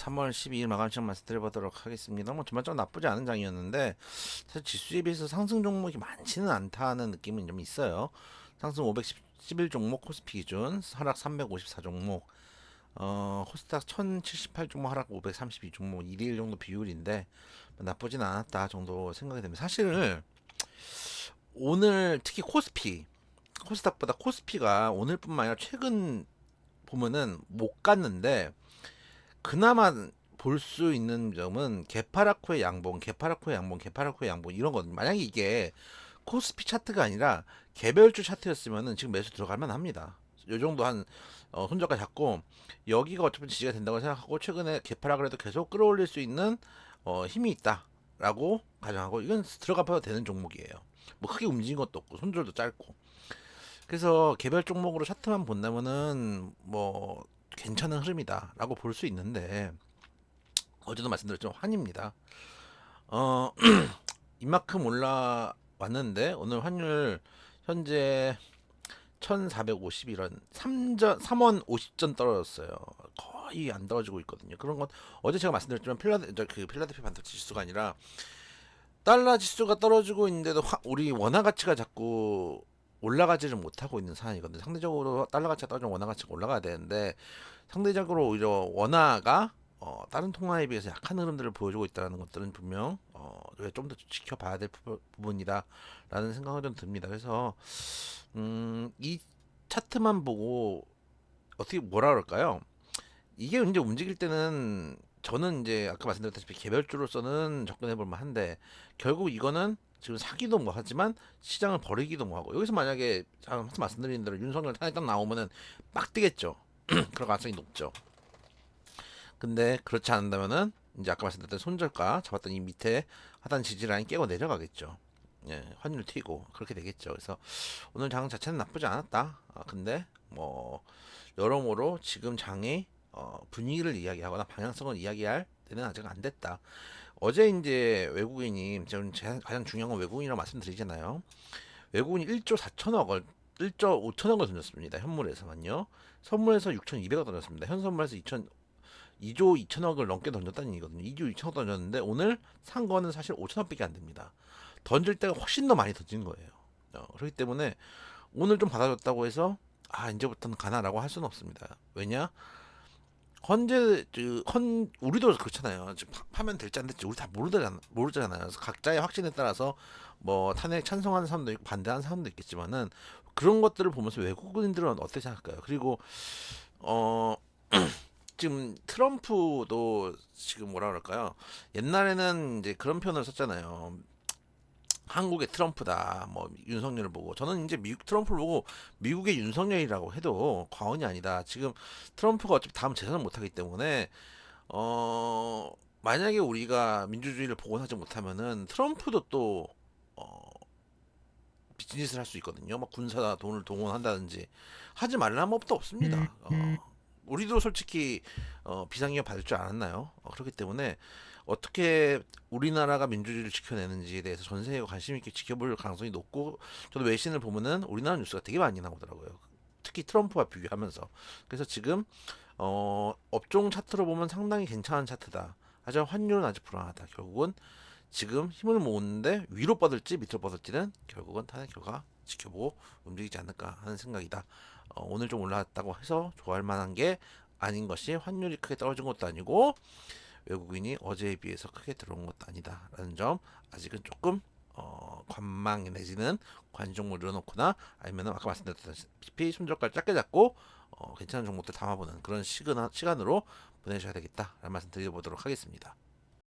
3월 12일 마감 시장 말씀드려보도록 하겠습니다. 뭐 전반적으로 나쁘지 않은 장이었는데 사실 지수에 비해서 상승 종목이 많지는 않다는 느낌은 좀 있어요. 상승 511 종목 코스피 기준, 하락 354 종목, 어, 코스닥 1078 종목, 하락 532 종목, 1대1 정도 비율인데 뭐 나쁘진 않았다 정도 생각이 됩니다. 사실 오늘 특히 코스피, 코스닥보다 코스피가 오늘뿐만 아니라 최근 보면은 못 갔는데 그나마 볼 수 있는 점은 개파라코의 양봉, 개파라코의 양봉, 개파라코의 양봉 이런 거든요. 만약에 이게 코스피 차트가 아니라 개별주 차트였으면은 지금 매수 들어갈 만 합니다. 요 정도 한 어, 손절가 잡고 여기가 어차피 지지가 된다고 생각하고 최근에 개파락을 해도 계속 끌어올릴 수 있는 어, 힘이 있다라고 가정하고 이건 들어가 봐도 되는 종목이에요. 뭐 크게 움직인 것도 없고 손절도 짧고 그래서 개별 종목으로 차트만 본다면은 뭐 괜찮은 흐름이다라고 볼 수 있는데 어제도 말씀드렸지만 환입니다. 어 이만큼 올라왔는데 오늘 환율 현재 1451원 3전 3원 50전 떨어졌어요. 거의 안 떨어지고 있거든요. 그런 건 어제 제가 말씀드렸지만 필라데 그 필라델피아 반도체 지수가 아니라 달러 지수가 떨어지고 있는데도 화, 우리 원화 가치가 자꾸 올라가지를 못하고 있는 상황이거든요. 상대적으로 달러 가치가 떨어지면 원화 가치가 올라가야 되는데 상대적으로 오히려 원화가 어, 다른 통화에 비해서 약한 흐름들을 보여주고 있다는 것들은 분명 어, 좀더 지켜봐야 될 부, 부분이다라는 생각이 좀 듭니다. 그래서 음, 이 차트만 보고 어떻게 뭐라 그럴까요? 이게 이제 움직일 때는 저는 이제 아까 말씀드렸다시피 개별주로서는 접근해 볼 만 한데 결국 이거는 지금 사기도 뭐 하지만 시장을 버리기도 뭐 하고 여기서 만약에 항상 말씀드린 대로 윤석열 탄핵 딱 나오면은 빡 뜨겠죠. 그럴 가능성이 높죠. 근데 그렇지 않는다면은 이제 아까 말씀드렸던 손절가 잡았던 이 밑에 하단 지지 라인 깨고 내려가겠죠. 예, 환율 튀고 그렇게 되겠죠. 그래서 오늘 장 자체는 나쁘지 않았다. 아, 근데 뭐 여러모로 지금 장이 어, 분위기를 이야기하거나 방향성을 이야기할 때는 아직 안 됐다. 어제 이제 외국인이 제- 가장 중요한 건 외국인이라고 말씀드리잖아요. 외국인이 1조 4천억을 1조 5천억을 던졌습니다. 현물에서만요. 선물에서 6,200억 던졌습니다. 현 선물에서 2천 2조 2천억을 넘게 던졌다는 얘기거든요. 2조 2천억 던졌는데 오늘 산 거는 사실 5천억밖에 안 됩니다. 던질 때가 훨씬 더 많이 던진 거예요. 어, 그렇기 때문에 오늘 좀 받아줬다고 해서 아 이제부터는 가나라고 할 수는 없습니다. 왜냐? 헌재 그, 헌 우리도 그렇잖아요. 지금 파- 파면 될지 안 될지 우리 다 모르잖아 모르잖아요. 그래서 각자의 확신에 따라서 뭐 탄핵 찬성하는 사람도 있고 반대하는 사람도 있겠지만은 그런 것들을 보면서 외국인들은 어떻게 생각할까요? 그리고 어 지금 트럼프도 지금 뭐라 그럴까요? 옛날에는 이제 그런 표현을 썼잖아요. 한국의 트럼프다. 뭐 윤석열을 보고 저는 이제 미국 트럼프를 보고 미국의 윤석열이라고 해도 과언이 아니다. 지금 트럼프가 어차피 다음 재선을 못하기 때문에 어 만약에 우리가 민주주의를 복원하지 못하면은 트럼프도 또 어, 비즈니스를 할 수 있거든요. 막 군사 돈을 동원한다든지 하지 말라는 법도 없습니다. 어, 우리도 솔직히 어, 비상기업 받을 줄 알았나요? 어, 그렇기 때문에 어떻게 우리나라가 민주주의를 지켜내는지에 대해서 전 세계가 관심 있게 지켜볼 가능성이 높고 저도 외신을 보면은 우리나라 뉴스가 되게 많이 나오더라고요. 특히 트럼프와 비교하면서 그래서 지금 어, 업종 차트로 보면 상당히 괜찮은 차트다. 하지만 환율은 아직 불안하다. 결국은 지금 힘을 모으는데 위로 뻗을지 밑으로 뻗을지는 결국은 탄핵 결과 지켜보고 움직이지 않을까 하는 생각이다. 어, 오늘 좀 올라왔다고 해서 좋아할 만한 게 아닌 것이 환율이 크게 떨어진 것도 아니고 외국인이 어제에 비해서 크게 들어온 것도 아니다라는 점 아직은 조금 어, 관망 내지는 관종을 늘어놓거나 아니면 아까 말씀드렸다시피 손절가를 짧게 잡고 어, 괜찮은 종목들 담아보는 그런 시간, 시간으로 보내셔야 되겠다라는 말씀 드려보도록 하겠습니다.